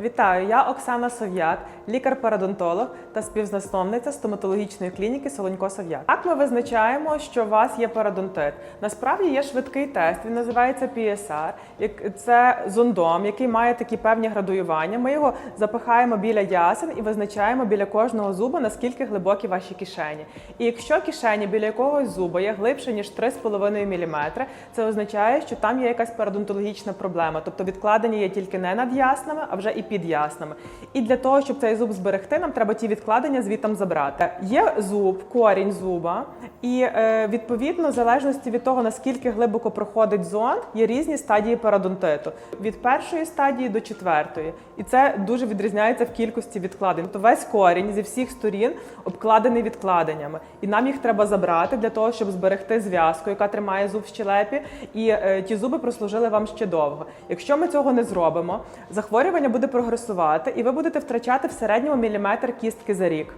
Вітаю, я Оксана Сов'як, лікар-парадонтолог та співзасновниця стоматологічної клініки Солонько Сов'як. Так ми визначаємо, що у вас є парадонтит. Насправді є швидкий тест, він називається PSR. Це зондом, який має такі певні градуювання. Ми його запихаємо біля ясен і визначаємо біля кожного зуба, наскільки глибокі ваші кишені. І якщо кишені біля якогось зуба є глибше ніж 3,5 мм, це означає, що там є якась парадонтологічна проблема, тобто відкладення є тільки не над яснами, а вже і під яснами. І для того, щоб цей зуб зберегти, нам треба ті відкладення звітом забрати. Є зуб, корінь зуба, і е, відповідно, в залежності від того, наскільки глибоко проходить зонд, є різні стадії парадонтиту від першої стадії до четвертої. І це дуже відрізняється в кількості відкладень. Тобто весь корінь зі всіх сторін обкладений відкладеннями, і нам їх треба забрати для того, щоб зберегти зв'язку, яка тримає зуб в щелепі, і е, ті зуби прослужили вам ще довго. Якщо ми цього не зробимо, захворювання буде прогресувати, і ви будете втрачати в середньому міліметр кістки за рік.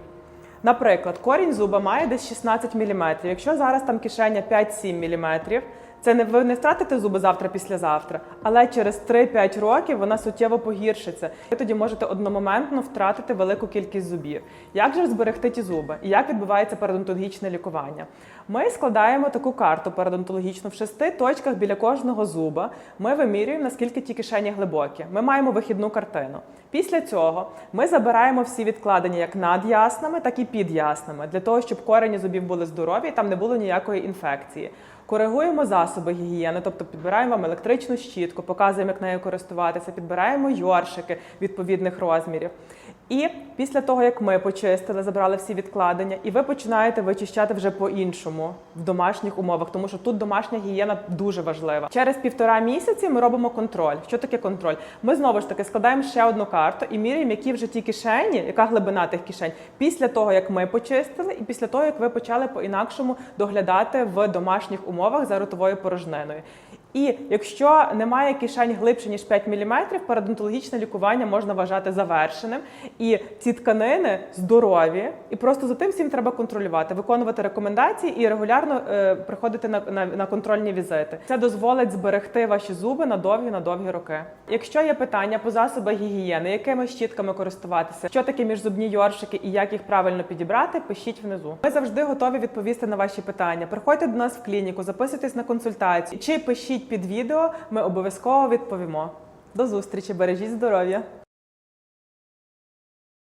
Наприклад, корінь зуба має десь 16 мм. Якщо зараз там кишеня 5-7 мм, це не ви не втратите зуби завтра післязавтра, але через 3-5 років вона суттєво погіршиться. Ви тоді можете одномоментно втратити велику кількість зубів. Як же зберегти ті зуби? І як відбувається парадонтологічне лікування? Ми складаємо таку карту парадонтологічну в шести точках біля кожного зуба. Ми вимірюємо, наскільки ті кишені глибокі. Ми маємо вихідну картину. Після цього ми забираємо всі відкладення як над яснами, так і під яснами, для того, щоб корені зубів були здорові і там не було ніякої інфекції. Коригуємо засоби гігієни, тобто підбираємо вам електричну щітку, показуємо, як нею користуватися, підбираємо йоршики відповідних розмірів. І після того, як ми почистили, забрали всі відкладення, і ви починаєте вичищати вже по-іншому в домашніх умовах, тому що тут домашня гігієна дуже важлива. Через півтора місяці ми робимо контроль. Що таке контроль? Ми знову ж таки складаємо ще одну карту і міряємо, які вже ті кишені, яка глибина тих кишень, після того, як ми почистили, і після того, як ви почали по-інакшому доглядати в домашніх умовах за ротовою порожниною. І якщо немає кишень глибше ніж 5 мм, парадонтологічне лікування можна вважати завершеним. І ці тканини здорові, і просто за тим всім треба контролювати, виконувати рекомендації і регулярно е, приходити на, на, на контрольні візити. Це дозволить зберегти ваші зуби на довгі на довгі роки. Якщо є питання по засобах гігієни, якими щітками користуватися, що таке міжзубні йоршики і як їх правильно підібрати, пишіть внизу. Ми завжди готові відповісти на ваші питання. Приходьте до нас в клініку, записуйтесь на консультацію чи пишіть під відео. Ми обов'язково відповімо. До зустрічі, бережіть здоров'я!